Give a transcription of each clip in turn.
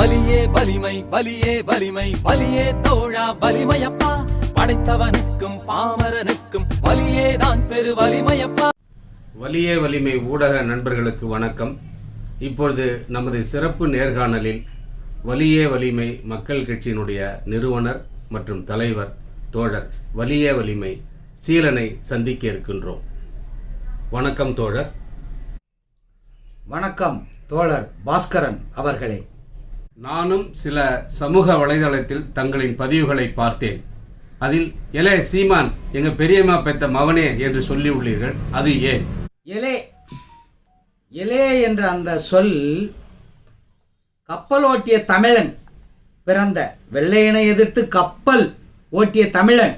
வலியே வலிமை வலியே வலிமை வலியே தோழா வலிமையப்பா. படைத்தவனுக்கும் பாமரனுக்கும் வலியேதான் பெரு வலிமையப்பா. வலியே வலிமை ஊடக நண்பர்களுக்கு வணக்கம். இப்பொழுது நமது சிறப்பு நேர்காணலில் வலியே வலிமை மக்கள் கட்சியினுடைய நிறுவனர் மற்றும் தலைவர் தோழர் வலியே வலிமை சீலனை சந்திக்க இருக்கின்றோம். வணக்கம் தோழர். வணக்கம் தோழர் பாஸ்கரன் அவர்களே. நானும் சில சமூக வலைதளத்தில் தங்களின் பதிவுகளை பார்த்தேன். அதில் எலே சீமான் எங்க பெரியம்மா பெத்த மவனே என்று சொல்லி உள்ளீர்கள். அது ஏன்? எலே எலே என்ற அந்த சொல் கப்பல் ஓட்டிய தமிழன் பிறந்த வெள்ளையனை எதிர்த்து கப்பல் ஓட்டிய தமிழன்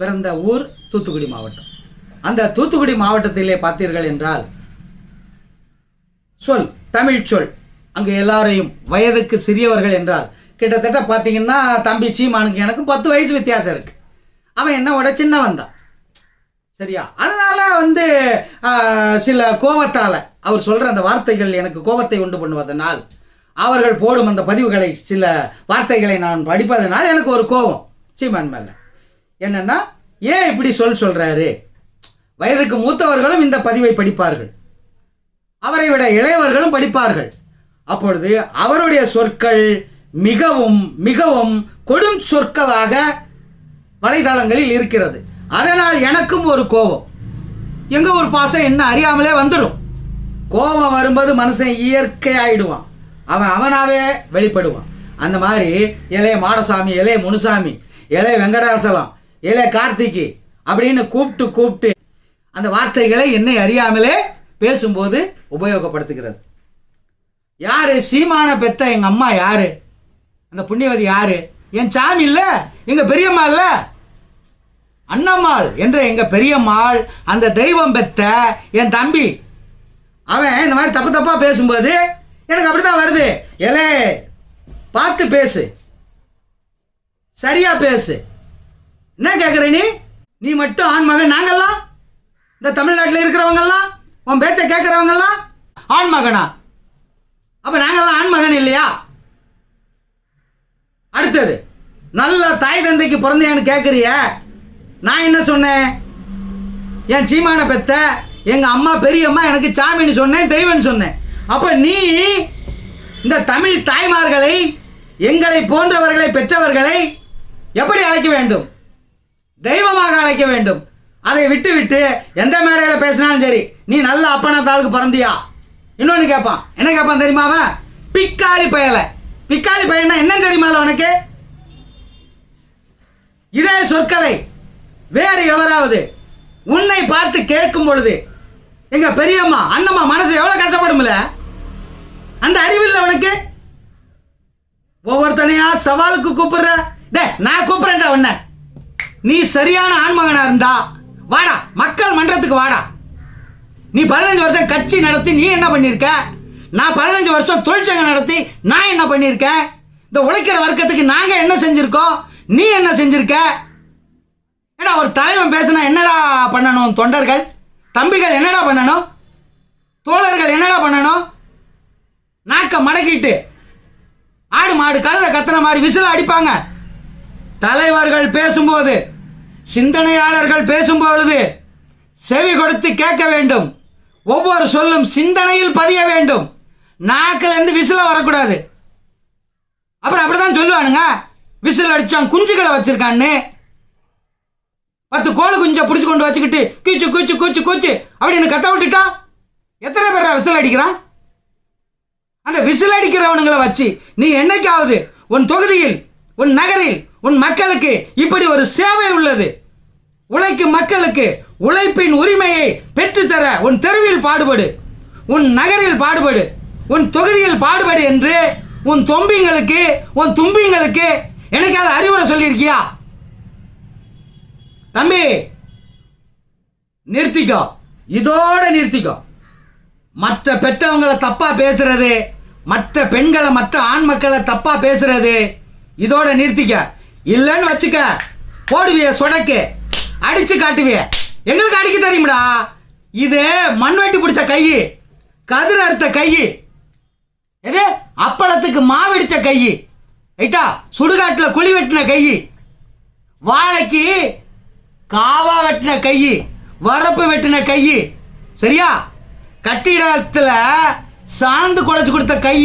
பிறந்த ஊர் தூத்துக்குடி மாவட்டம். அந்த தூத்துக்குடி மாவட்டத்திலே பார்த்தீர்கள் என்றால் சொல் தமிழ் சொல். அங்கே எல்லாரையும் வயதுக்கு சிறியவர்கள் என்றால். கிட்டத்தட்ட பார்த்தீங்கன்னா தம்பி சீமானுக்கு எனக்கு பத்து வயசு வித்தியாசம் இருக்கு. அவன் என்னோட சின்னவன் தான் சரியா? அதனால வந்து சில கோபத்தால் அவர் சொல்கிற அந்த வார்த்தைகள் எனக்கு கோபத்தை உண்டு பண்ணுவதனால் அவர்கள் போடும் அந்த பதிவுகளை சில வார்த்தைகளை நான் படிப்பதனால் எனக்கு ஒரு கோபம் சீமான் மேலே. என்னென்னா ஏன் இப்படி சொல் சொல்கிறாரு வயதுக்கு மூத்தவர்களும் இந்த பதிவை படிப்பார்கள். அவரை விட இளையவர்களும் படிப்பார்கள். அப்பொழுது அவருடைய சொற்கள் மிகவும் மிகவும் கொடும் சொற்களாக வலைதளங்களில் இருக்கிறது. அதனால் எனக்கும் ஒரு கோபம். எங்க ஒரு பாசம் என்ன அறியாமலே வந்துடும் கோபம் வரும்போது மனுஷன் இயற்கையாயிடுவான். அவன் அவனாவே வெளிப்படுவான். அந்த மாதிரி இளைய மாடசாமி இளைய முனுசாமி இளைய வெங்கடாசலம் இளைய கார்த்திகி அப்படின்னு கூப்பிட்டு கூப்பிட்டு அந்த வார்த்தைகளை என்னை அறியாமலே பேசும்போது உபயோகப்படுத்துகிறது. யாரு? சீமான பெத்த எங்க அம்மா யாரு? அந்த புண்ணியவதி யாரு? என் சாமி இல்ல எங்க பெரியம்மா இல்ல. அண்ணம்மாள் என்ற எங்க பெரியம்மாள் அந்த தெய்வம் பெத்த என் தம்பி. அவன் இந்த மாதிரி தப்பு தப்பா பேசும்போது எனக்கு அப்படிதான் வருது. எலே பார்த்து பேசு. சரியா பேசு. என்ன கேட்குற நீ? நீ மட்டும் ஆண் மகன் நாங்கெல்லாம்? இந்த தமிழ்நாட்டில் இருக்கிறவங்கெல்லாம்? உன் பேச்சை கேட்குறவங்கெல்லாம் ஆண் மகனா? அப்போ நாங்கள்லாம் ஆண் மகன் இல்லையா? அடுத்தது நல்ல தாய் தந்தைக்கு பிறந்தையான்னு கேட்குறிய நான் என்ன சொன்னேன்? என் சீமான பெத்த எங்கள் அம்மா பெரியம்மா எனக்கு சாமின்னு சொன்னேன் தெய்வம்னு சொன்னேன். அப்போ நீ இந்த தமிழ் தாய்மார்களை எங்களை போன்றவர்களை பெற்றவர்களை எப்படி அழைக்க வேண்டும்? தெய்வமாக அழைக்க வேண்டும். அதை விட்டு விட்டு எந்த மேடையில் பேசினாலும் சரி நீ நல்ல அப்பனத்தாளுக்கு பிறந்தியா? இன்னொன்று கேட்பான் என்ன கேட்பான் தெரியுமா அவன்? பிக்காளி பயலை. பிக்காளி பயன்னா என்ன தெரியுமால உனக்கு? இதே சொற்களை வேறு எவராவது உன்னை பார்த்து கேட்கும் பொழுது எங்க பெரியம்மா அண்ணம்மா மனசு எவ்வளவு கஷ்டப்படும்ல? அந்த அறிவில்லை உனக்கு? ஒவ்வொருத்தனையா சவாலுக்கு கூப்பிடுற? டே நான் கூப்பிடுறேன்டா உன்ன. நீ சரியான ஆண்மகனா இருந்தா வாடா மக்கள் மன்றத்துக்கு வாடா. நீ பதினஞ்சு வருஷம் கட்சி நடத்தி நீ என்ன பண்ணியிருக்க நான் பதினஞ்சு வருஷம் தொழிற்சங்கம் நடத்தி நான் என்ன பண்ணியிருக்கேன் இந்த உழைக்கிற வர்க்கத்துக்கு நாங்கள் என்ன செஞ்சுருக்கோம்? நீ என்ன செஞ்சிருக்க? ஏடா ஒரு தலைவன் பேசினா என்னடா பண்ணணும் தொண்டர்கள்? தம்பிகள் என்னடா பண்ணணும்? தோழர்கள் என்னடா பண்ணணும்? நாக்க மடக்கிட்டு ஆடு மாடு கழுத கத்துன மாதிரி விசில அடிப்பாங்க. தலைவர்கள் பேசும்போது சிந்தனையாளர்கள் பேசும்பொழுது செவி கொடுத்து கேட்க வேண்டும். ஒவ்வொரு சொல்லும் சிந்தனையில் பதிய வேண்டும். நாக்கிலேருந்து விசில வரக்கூடாது. அப்புறம் அப்படிதான் சொல்லுவானுங்க. விசில் அடிச்சான் குஞ்சுகளை வச்சிருக்கான்னு. பத்து கோழி குஞ்சை பிடிச்சி கொண்டு வச்சுக்கிட்டு கூச்சு கூச்சு கூச்சு கூச்சு அப்படின்னு கத்த விட்டுட்டா எத்தனை பேர் விசில் அடிக்கிறான்? அந்த விசில் அடிக்கிறவனுங்களை வச்சு நீ என்னைக்காவது உன் தொகுதியில் உன் நகரில் உன் மக்களுக்கு இப்படி ஒரு சேவை உள்ளது. உழைக்கும் மக்களுக்கு உழைப்பின் உரிமையை பெற்றுத்தர உன் தெருவில் பாடுபடு. உன் நகரில் பாடுபடு. உன் தொகுதியில் பாடுபடு என்று உன் தொம்பிங்களுக்கு உன் தும்பிங்களுக்கு எனக்கு அதை அறிவுரை சொல்லியிருக்கியா? தம்பி நிறுத்திக்கோ. இதோட நிறுத்திக்கோ. மற்ற பெற்றவங்களை தப்பா பேசுறது மற்ற பெண்களை மற்ற ஆண் மக்களை தப்பா பேசுறது இதோட நிறுத்திக்க. இல்லைன்னு வச்சுக்க. போடுவிய சொடக்கு. அடிச்சு காட்டுவிய. எங்களுக்கு அடிக்க தெரியும்டா. இது மண்வெட்டி பிடிச்ச கை கதிர் அறுத்த கை எது? அப்பளத்துக்கு மாவிடிச்ச கை ரைட்டா? சுடுகாட்டில் குழி வெட்டின கை வாழைக்கு காவா வெட்டின கை வரப்பு வெட்டின கை சரியா? கட்டிடத்தில் சாந்து குழைச்சு கொடுத்த கை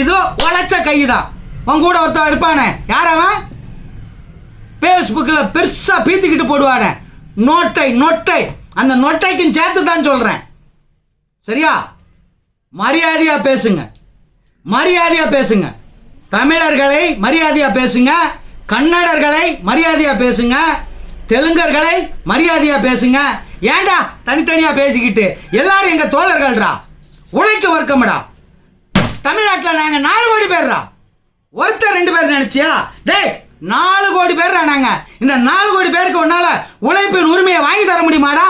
இதோ உழைச்ச கை தான் உன் கூட ஒருத்தன் இருப்பானே. யார் அவன்? ஃபேஸ்புக்கில் பெருசாக பீத்திக்கிட்டு போடுவானே. நோட்டை நொட்டை. அந்த நொட்டைக்கும் சேர்த்து தான் சொல்கிறேன் சரியா? மரியாதையாக பேசுங்க. மரியாதையாக பேசுங்க. தமிழர்களை மரியாதையாக பேசுங்க. கன்னடர்களை மரியாதையாக பேசுங்க. தெலுங்கர்களை மரியாதையாக பேசுங்க. ஏன்டா தனித்தனியாக பேசிக்கிட்டு? எல்லாரும் எங்கள் தோழர்கள்ரா உழைக்க வர்க்கம்டா. தமிழ்நாட்டில் நாங்கள் நாலு கோடி பேர்ரா. ஒருத்தர் ரெண்டு பேர் நினச்சியா? டேய் நாலு கோடி பேர்ரா நாங்கள் இந்த நாலு கோடி பேருக்கு உன்னால உழைப்பின் உரிமையை வாங்கி தர முடியுமாடா?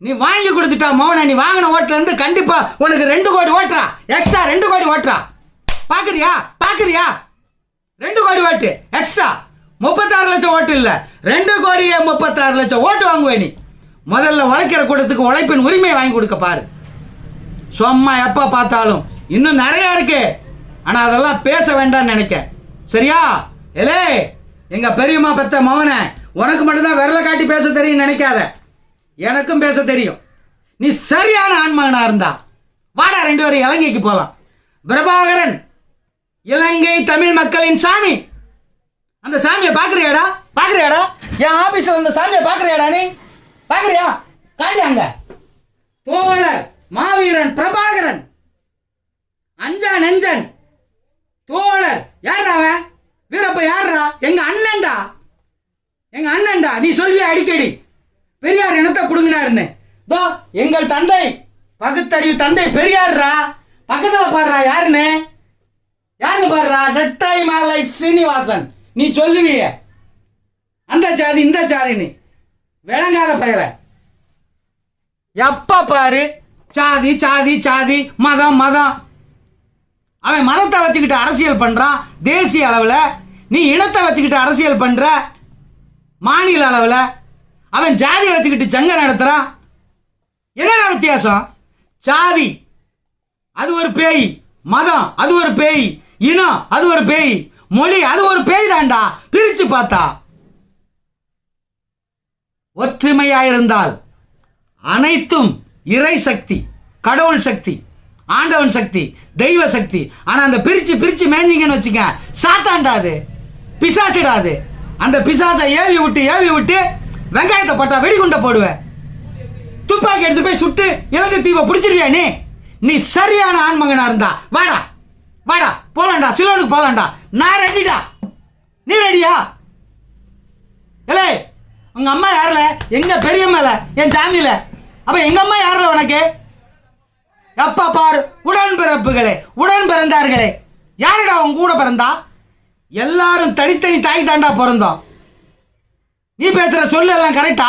நீ வாங்கி கொடுத்துட்டா மோகனா நீ வாங்கின ஓட்டுல இருந்து கண்டிப்பா உனக்கு ரெண்டு கோடி ஓட்டுறா. எக்ஸ்ட்ரா ரெண்டு கோடி ஓட்டுறா. பாக்குறியா? பாக்குறியா? ரெண்டு கோடி ஓட்டு. எக்ஸ்ட்ரா முப்பத்தாறு லட்சம் ஓட்டு இல்லை. ரெண்டு கோடியே முப்பத்தாறு லட்சம் ஓட்டு வாங்குவே நீ. முதல்ல உழைக்கிற கூட்டத்துக்கு உழைப்பின் உரிமையை வாங்கி கொடுக்க பாரு. சும்மா எப்போ பார்த்தாலும் இன்னும் நிறையா இருக்கு. ஆனால் அதெல்லாம் பேச வேண்டாம்னு நினைக்க. சரியா? ஏலே? எங்க பெரியம்மா பெத்த மவனை உனக்கு மட்டும்தான் விரல காட்டி பேச தெரியும் நினைக்காத. எனக்கும் பேச தெரியும். நீ சரியான ஆண்மகனா இருந்தா வாடா ரெண்டு பேரும் இலங்கைக்கு போலாம். பிரபாகரன் இலங்கை தமிழ் மக்களின் சாமி. அந்த சாமியை பாக்குறியாடா? பாக்குறியாடா? என் ஆபீஸ்ல அந்த சாமியை பாக்குறியாடா நீ? பாக்குறியா? காட்டியாங்க தோழர் மாவீரன் பிரபாகரன். அஞ்சா நெஞ்சன். தோழர் யார் அவன்? வீரப்ப யாருடா எங்க அண்ணன்டா. எங்க அண்ணன்டா. நீ சொல்வியா அடிக்கடி? பெரியார் இனத்தை புடுங்கினாருன்னு. தோ எங்கள் தந்தை பகுத்தறிவு தந்தை பெரியார்ரா பக்கத்தில் பாடுறா யாருன்னு? யாருன்னு பாடுறா? நெட்டாய் மாலை சீனிவாசன். நீ சொல்லுவிய. அந்த ஜாதி இந்த ஜாதின்னு விளங்காத பெயர எப்ப பாரு? சாதி சாதி சாதி மதம் மதம். அவன் மதத்தை வச்சுக்கிட்டு அரசியல் பண்றான். தேசிய அளவில் நீ இனத்தை வச்சுக்கிட்டு அரசியல் பண்ற? மாநில அளவில். அவன் ஜாதியை வச்சுக்கிட்டு சங்க நடத்துறான். என்னடா வித்தியாசம்? ஜாதி அது ஒரு பேய். மதம் அது ஒரு பேய். இனம் அது ஒரு பேய். மொழி அது ஒரு பேய் தான்டா. பிரிச்சு பார்த்தா. ஒற்றுமையாயிருந்தால் அனைத்தும் இறை சக்தி கடவுள் சக்தி ஆண்டவன் சக்தி தெய்வ சக்தி. ஆனால் அந்த பிரிச்சு பிரிச்சு மேஞ்சிங்கன்னு வச்சுக்க சாத்தாண்டா அது. பிசாசிடாது அந்த பிசாசை ஏவி விட்டு ஏவி விட்டு வெங்காயத்தை பட்டா வெடிகுண்டை போடுவேன் துப்பாக்கி எடுத்து போய் சுட்டு இலங்கை தீவை பிடிச்சிருவியா நீ? நீ சரியான ஆண்மகனா இருந்தா. வாடா வாடா போலாண்டா சிலோனுக்கு போலாண்டா நான் ரெடிடா. நீ ரெடியா? இல்லை உங்க அம்மா யாருல? எங்க பெரியம்மால என் ஜாமியில. அப்ப எங்க அம்மா யாரில் உனக்கு? எப்ப பாரு உடன் பிறப்புகளே உடன் பிறந்தார்களே. யாருடா உன் கூட பிறந்தா? எல்லாரும் தனித்தனி தாய் தாண்டா பிறந்தோம். நீ பேசுற சொல்லு எல்லாம் கரெக்டா